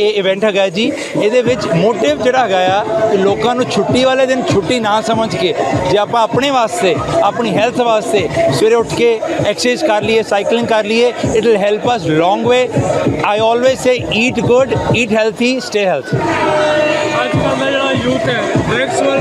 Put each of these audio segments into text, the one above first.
ਇਹ ਇਵੈਂਟ ਹੈਗਾ ਜੀ। ਇਹਦੇ ਵਿੱਚ ਮੋਟਿਵ ਜਿਹੜਾ ਹੈਗਾ ਆ ਕਿ ਲੋਕਾਂ ਨੂੰ ਛੁੱਟੀ ਵਾਲੇ ਦਿਨ ਛੁੱਟੀ ਨਾ ਸਮਝ ਕੇ ਜੇ ਆਪਾਂ ਆਪਣੇ ਵਾਸਤੇ, ਆਪਣੀ ਹੈਲਥ ਵਾਸਤੇ ਸਵੇਰੇ ਉੱਠ ਕੇ ਐਕਸਰਸਾਈਜ਼ ਕਰ ਲਈਏ ਸਾਈਕਲਿੰਗ ਕਰ ਲਈਏ it will help us long way I always say eat good eat healthy stay healthy ਅੱਜ ਕੱਲ੍ਹ ਦਾ ਜਿਹੜਾ ਯੂਥ ਹੈ ਡਰੱਗਸ ਵੱਲ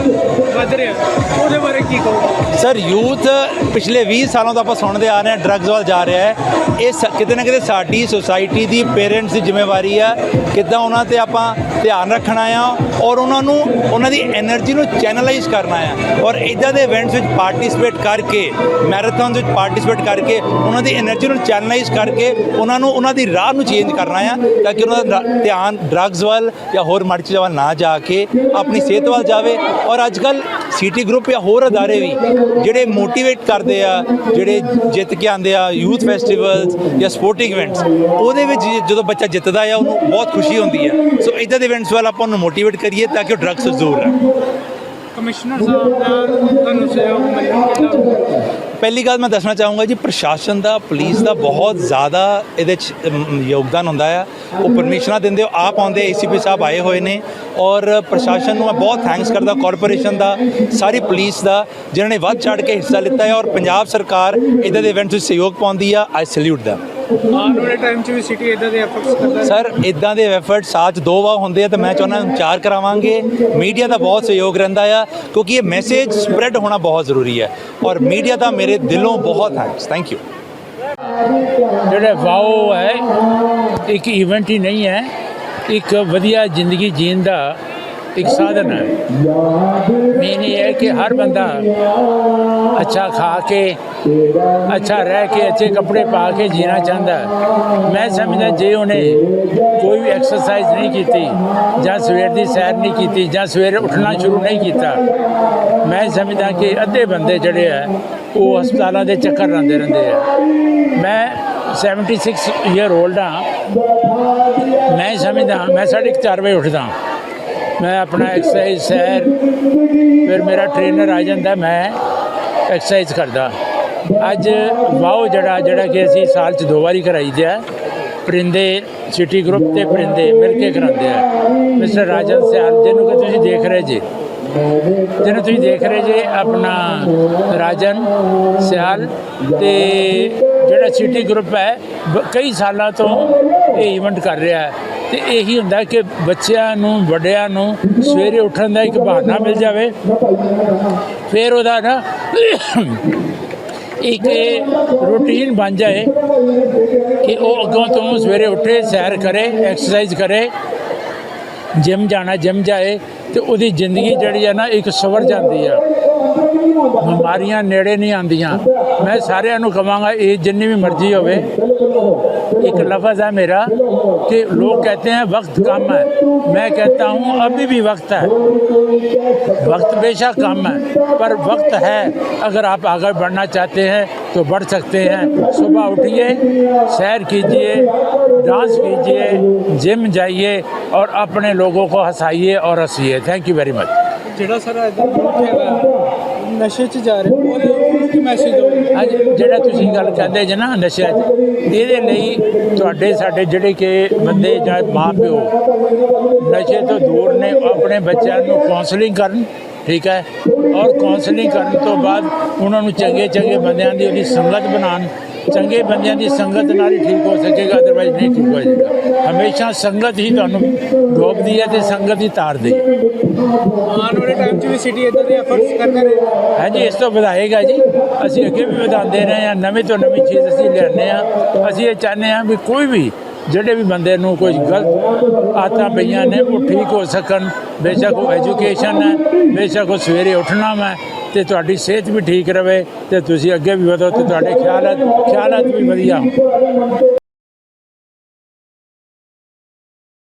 ਵੱਧ ਰਿਹਾ ਉਹਦੇ ਬਾਰੇ ਕੀ ਕਹੋ ਸਰ, ਯੂਥ ਪਿਛਲੇ 20 ਸਾਲਾਂ ਤੋਂ ਆਪਾਂ ਸੁਣਦੇ ਆ ਰਹੇ ਹਾਂ ਡਰੱਗਸ ਵੱਲ ਜਾ ਰਿਹਾ ਹੈ। ਇਹ ਸ- ਕਿਤੇ ਨਾ ਕਿਤੇ ਸਾਡੀ ਸੁਸਾਇਟੀ ਦੀ ਪੇਰੈਂਟਸ ਦੀ ਜ਼ਿੰਮੇਵਾਰੀ ਆ। ਕਿੱਦਾਂ ਉਹਨਾਂ ਤੇ ਆਪਾਂ ਧਿਆਨ ਰੱਖਣਾ ਆ ਔਰ ਉਹਨਾਂ ਨੂੰ, ਉਹਨਾਂ ਦੀ એનર્ਜੀ ਨੂੰ ਚੈਨਲਾਈਜ਼ ਕਰਨਾ ਆ ਔਰ ਇਦਾਂ ਦੇ ਇਵੈਂਟਸ ਵਿੱਚ ਪਾਰਟਿਸਿਪੇਟ ਕਰਕੇ ਮੈਰਾਥਨਸ ਵਿੱਚ ਪਾਰਟਿਸਿਪੇਟ ਕਰਕੇ, ਉਹਨਾਂ ਦੀ એનર્ਜੀ ਨੂੰ ਚੈਨਲਾਈਜ਼ ਕਰਕੇ, ਉਹਨਾਂ ਨੂੰ, ਉਹਨਾਂ ਦੀ ਰਾਹ ਨੂੰ ਚੇਂਜ ਕਰਨਾ ਆ ਤਾਂ ਕਿ ਉਹਨਾਂ ਦਾ ਧਿਆਨ ਡਰੱਗਸ ਵੱਲ ਜਾਂ ਹੋਰ ਮਾੜੀ ਚੀਜ਼ਾਂ ਵੱਲ ਨਾ ਜਾ ਕੇ ਆਪਣੀ ਸਿਹਤ ਵੱਲ ਜਾਵੇ। ਔਰ ਅੱਜ ਅੱਜਕੱਲ ਸਿਟੀ ਗਰੁੱਪ ਜਾਂ ਹੋਰ ਅਦਾਰੇ ਵੀ ਜਿਹੜੇ ਮੋਟੀਵੇਟ ਕਰਦੇ ਆ, ਜਿਹੜੇ ਜਿੱਤ ਕੇ ਆਉਂਦੇ ਆ, ਯੂਥ ਫੈਸਟੀਵਲਸ ਜਾਂ ਸਪੋਰਟਿੰਗ ਇਵੈਂਟਸ, ਉਹਦੇ ਵਿੱਚ ਜਦੋਂ ਬੱਚਾ ਜਿੱਤਦਾ ਆ, ਉਹਨੂੰ ਬਹੁਤ ਖੁਸ਼ੀ ਹੁੰਦੀ ਹੈ ਸੋ ਇਦਾਂ ਦੇ ਇਵੈਂਟਸ ਵੱਲ ਆਪਾਂ ਉਹਨੂੰ ਮੋਟੀਵੇਟ ਕਰੀਏ ਤਾਂ ਕਿ ਉਹ ਡਰੱਗਸ ਤੋਂ ਦੂਰ ਰਹੇ ਕਮਿਸ਼ਨਰ ਸਾਹਿਬ ਦਾ ਤੁਹਾਨੂੰ ਸਹਿਯੋਗ ਮਿਲਣਾ ਪਹਿਲੀ ਗੱਲ ਮੈਂ ਦੱਸਣਾ ਚਾਹੂੰਗਾ ਜੀ, ਪ੍ਰਸ਼ਾਸਨ ਦਾ, ਪੁਲਿਸ ਦਾ ਬਹੁਤ ਜ਼ਿਆਦਾ ਇਹਦੇ 'ਚ ਯੋਗਦਾਨ ਹੁੰਦਾ ਆ। ਉਹ ਪਰਮਿਸ਼ਨਾਂ ਦਿੰਦੇ ਹੋ ਆਪ ਆਉਂਦੇ, ਏਸੀਪੀ ਸਾਹਿਬ ਆਏ ਹੋਏ ਨੇ। ਔਰ ਪ੍ਰਸ਼ਾਸਨ ਨੂੰ ਮੈਂ ਬਹੁਤ ਥੈਂਕਸ ਕਰਦਾ ਕਾਰਪੋਰੇਸ਼ਨ ਦਾ, ਸਾਰੀ ਪੁਲਿਸ ਦਾ, ਜਿਨ੍ਹਾਂ ਨੇ ਵੱਧ ਚੜ੍ਹ ਕੇ ਹਿੱਸਾ ਲਿੱਤਾ ਹੈ ਔਰ ਪੰਜਾਬ ਸਰਕਾਰ ਇਦਾਂ ਦੇ ਇਵੈਂਟਸ ਵਿੱਚ ਸਹਿਯੋਗ ਪਾਉਂਦੀ ਆ। ਆਈ ਸੈਲੂਟ ਦਾ ਆਉਣ ਵਾਲੇ ਟਾਈਮ 'ਚ ਵੀ ਸਿਟੀ ਇਦਾਂ ਦੇ ਐਫਰਟਸ ਕਰਦਾ ਸਰ ਇਦਾਂ ਦੇ ਐਫਰਟ ਸਾਚ ਦੋ ਵਾਰ ਹੁੰਦੇ ਆ ਤਾਂ ਮੈਂ ਚਾਹੁੰਦਾ ਚਾਰ ਕਰਾਵਾਂਗੇ। ਮੀਡੀਆ ਦਾ ਬਹੁਤ ਸਹਿਯੋਗ ਰਹਿੰਦਾ ਆ ਕਿਉਂਕਿ ਇਹ ਮੈਸੇਜ ਸਪਰੈਡ ਹੋਣਾ ਬਹੁਤ ਜ਼ਰੂਰੀ ਹੈ। ਔਰ ਮੀਡੀਆ ਦਾ ਮੇਰੇ ਦਿਲੋਂ ਬਹੁਤ ਥੈਂਕਸ ਥੈਂਕ ਯੂ ਜਿਹੜਾ ਵਾਓ ਹੈ ਇੱਕ ਇਵੈਂਟ ਹੀ ਨਹੀਂ ਹੈ ਇੱਕ ਵਧੀਆ ਜ਼ਿੰਦਗੀ ਜੀਣ ਦਾ ਇੱਕ ਸਾਧਨ ਹੈ ਮੇਨ ਇਹ ਹੈ ਕਿ ਹਰ ਬੰਦਾ ਅੱਛਾ ਖਾ ਕੇ ਅੱਛਾ ਰਹਿ ਕੇ ਅੱਛੇ ਕੱਪੜੇ ਪਾ ਕੇ ਜੀਣਾ ਚਾਹੁੰਦਾ ਮੈਂ ਸਮਝਦਾ ਜੇ ਉਹਨੇ ਕੋਈ ਵੀ ਐਕਸਰਸਾਈਜ਼ ਨਹੀਂ ਕੀਤੀ ਜਾਂ ਸਵੇਰ ਦੀ ਸੈਰ ਨਹੀਂ ਕੀਤੀ ਜਾਂ ਸਵੇਰੇ ਉੱਠਣਾ ਸ਼ੁਰੂ ਨਹੀਂ ਕੀਤਾ ਮੈਂ ਸਮਝਦਾ ਕਿ ਅੱਧੇ ਬੰਦੇ ਜਿਹੜੇ ਆ ਉਹ ਹਸਪਤਾਲਾਂ ਦੇ ਚੱਕਰ ਲਾਉਂਦੇ ਰਹਿੰਦੇ ਆ ਮੈਂ 76 ਈਅਰ 올ਡ ਹਾਂ ਮੈਂ ਸਮਝਦਾ ਮੈਂ ਸਾਢੇ ਕੁ ਚਾਰ ਵਜੇ ਉੱਠਦਾ ਮੈਂ ਆਪਣਾ ਐਕਸਰਸਾਈਜ਼ ਸੈਰ, ਫਿਰ ਮੇਰਾ ਟ੍ਰੇਨਰ ਆ ਜਾਂਦਾ, ਮੈਂ ਐਕਸਰਸਾਈਜ਼ ਕਰਦਾ। ਅੱਜ ਵਾਓ ਜਿਹੜਾ ਜਿਹੜਾ ਕਿ ਅਸੀਂ ਸਾਲ 'ਚ ਦੋ ਵਾਰੀ ਕਰਾਈ ਦਿਆ ਪਰਿੰਦੇ ਸਿਟੀ ਗਰੁੱਪ ਤੇ ਪਰਿੰਦੇ ਮਿਲ ਕੇ ਕਰਾਉਂਦੇ ਆ। ਮਿਸਟਰ ਰਾਜਨ ਸਿਆਲ, ਜਿਹਨੂੰ ਕਿ ਤੁਸੀਂ ਦੇਖ ਰਹੇ ਜੀ, ਜਿਹਨੂੰ ਤੁਸੀਂ ਦੇਖ ਰਹੇ ਜੇ, ਆਪਣਾ ਰਾਜਨ ਸਿਆਲ ਤੇ ਜਿਹੜਾ ਸਿਟੀ ਗਰੁੱਪ ਹੈ ਕਈ ਸਾਲਾਂ ਤੋਂ ਇਹ ਇਵੈਂਟ ਕਰ ਰਿਹਾ ਹੈ। ਤੇ ਇਹੀ ਹੁੰਦਾ ਕਿ ਬੱਚਿਆਂ ਨੂੰ, ਵੱਡਿਆਂ ਨੂੰ ਸਵੇਰੇ ਉੱਠਣ ਦਾ ਇੱਕ ਬਹਾਨਾ ਮਿਲ ਜਾਵੇ। ਫਿਰ ਉਹਦਾ ਨਾ ਇੱਕ ਰੂਟੀਨ ਬਣ ਜਾਏ ਕਿ ਉਹ ਅੱਗੋਂ ਤੋਂ ਸਵੇਰੇ ਉੱਠੇ, ਸੈਰ ਕਰੇ, ਐਕਸਰਸਾਈਜ਼ ਕਰੇ, ਜਿਮ ਜਾਣਾ, ਜਿਮ ਜਾਏ ਤੇ ਉਹਦੀ ਜ਼ਿੰਦਗੀ ਜਿਹੜੀ ਹੈ ਨਾ ਇੱਕ ਸਵਰ ਜਾਂਦੀ ਆ। ਬਿਮਾਰੀਆਂ ਨੇੜੇ ਨਹੀਂ ਆਉਂਦੀਆਂ ਮੈਂ ਸਾਰਿਆਂ ਨੂੰ ਕਹਾਂਗਾ ਇਹ ਜਿੰਨੀ ਵੀ ਮਰਜ਼ੀ ਹੋਵੇ एक लफ्ज़ है मेरा कि लोग कहते हैं वक्त कम है मैं कहता हूँ अभी भी वक्त है वक्त बेशक कम है पर वक्त है अगर आप आगे बढ़ना चाहते हैं तो बढ़ सकते हैं सुबह उठिए सैर कीजिए डांस कीजिए जिम जाइए और अपने लोगों को हंसाइए और हंसीए थैंक यू वेरी मच ਜਿਹੜਾ ਸਾਰਾ ਇਦਾਂ ਯੂਥ ਹੈਗਾ ਨਸ਼ੇ 'ਚ ਜਾ ਰਿਹਾ ਉਹਦੇ ਕੀ ਮੈਸੇਜ ਦਿਓਗੇ ਅੱਜ ਜਿਹੜਾ ਤੁਸੀਂ ਗੱਲ ਕਰਦੇ ਜੇ ਨਾ ਨਸ਼ਿਆਂ 'ਚ, ਇਹਦੇ ਲਈ ਤੁਹਾਡੇ, ਸਾਡੇ ਜਿਹੜੇ ਕਿ ਬੰਦੇ ਜਾਂ ਮਾਂ ਪਿਓ ਨਸ਼ੇ ਤੋਂ ਦੂਰ ਨੇ ਆਪਣੇ ਬੱਚਿਆਂ ਨੂੰ ਕਾਉਂਸਲਿੰਗ ਕਰਨ, ਠੀਕ ਹੈ? ਔਰ ਕਾਉਂਸਲਿੰਗ ਕਰਨ ਤੋਂ ਬਾਅਦ ਉਹਨਾਂ ਨੂੰ ਚੰਗੇ ਚੰਗੇ ਬੰਦਿਆਂ ਦੀ ਉਹਦੀ ਸੰਗਤ ਬਣਾਉਣ ਚੰਗੇ ਬੰਦਿਆਂ ਦੀ ਸੰਗਤ ਨਾਲ ਹੀ ਠੀਕ ਹੋ ਸਕੇਗਾ ਅਦਰਵਾਈਜ਼ ਨਹੀਂ ਠੀਕ ਹੋ ਜਾਏਗਾ ਹਮੇਸ਼ਾ ਸੰਗਤ ਹੀ ਤੁਹਾਨੂੰ ਡੋਬਦੀ ਹੈ ਤੇ ਸੰਗਤ ਹੀ ਤਾਰਦੀ ਹੈ। ਆਉਣ ਵਾਲੇ ਟਾਈਮ 'ਚ ਵੀ ਸਿਟੀ ਇਦਾਂ ਦੇ ਐਫਰਟਸ ਕਰਦਾ ਰਹੇਗਾ ਹਾਂਜੀ ਇਸ ਤੋਂ ਵਧਾਏਗਾ ਜੀ। ਅਸੀਂ ਅੱਗੇ ਵੀ ਵਧਾਉਂਦੇ ਰਹੇ ਹਾਂ ਨਵੀਂ ਤੋਂ ਨਵੀਂ ਚੀਜ਼ ਅਸੀਂ ਲਿਆਉਂਦੇ ਹਾਂ। ਅਸੀਂ ਇਹ ਚਾਹੁੰਦੇ ਹਾਂ ਵੀ ਕੋਈ ਵੀ ਜਿਹੜੇ ਵੀ ਬੰਦੇ ਨੂੰ ਕੋਈ ਗਲਤ ਆਦਤਾਂ ਪਈਆਂ ਨੇ ਉਹ ਠੀਕ ਹੋ ਸਕਣ। ਬੇਸ਼ੱਕ ਉਹ ਐਜੂਕੇਸ਼ਨ ਹੈ ਬੇਸ਼ੱਕ ਉਹ ਸਵੇਰੇ ਉੱਠਣਾ ਮੈਂ ਤੇ ਤੁਹਾਡੀ ਸਿਹਤ ਵੀ ਠੀਕ ਰਵੇ ਤੇ ਤੁਸੀਂ ਅੱਗੇ ਵੀ ਵਧੋ ਤੇ ਤੁਹਾਡੇ ਖਿਆਲਾਤ ਖਿਆਲਾਤ ਵੀ ਵਧੀਆ।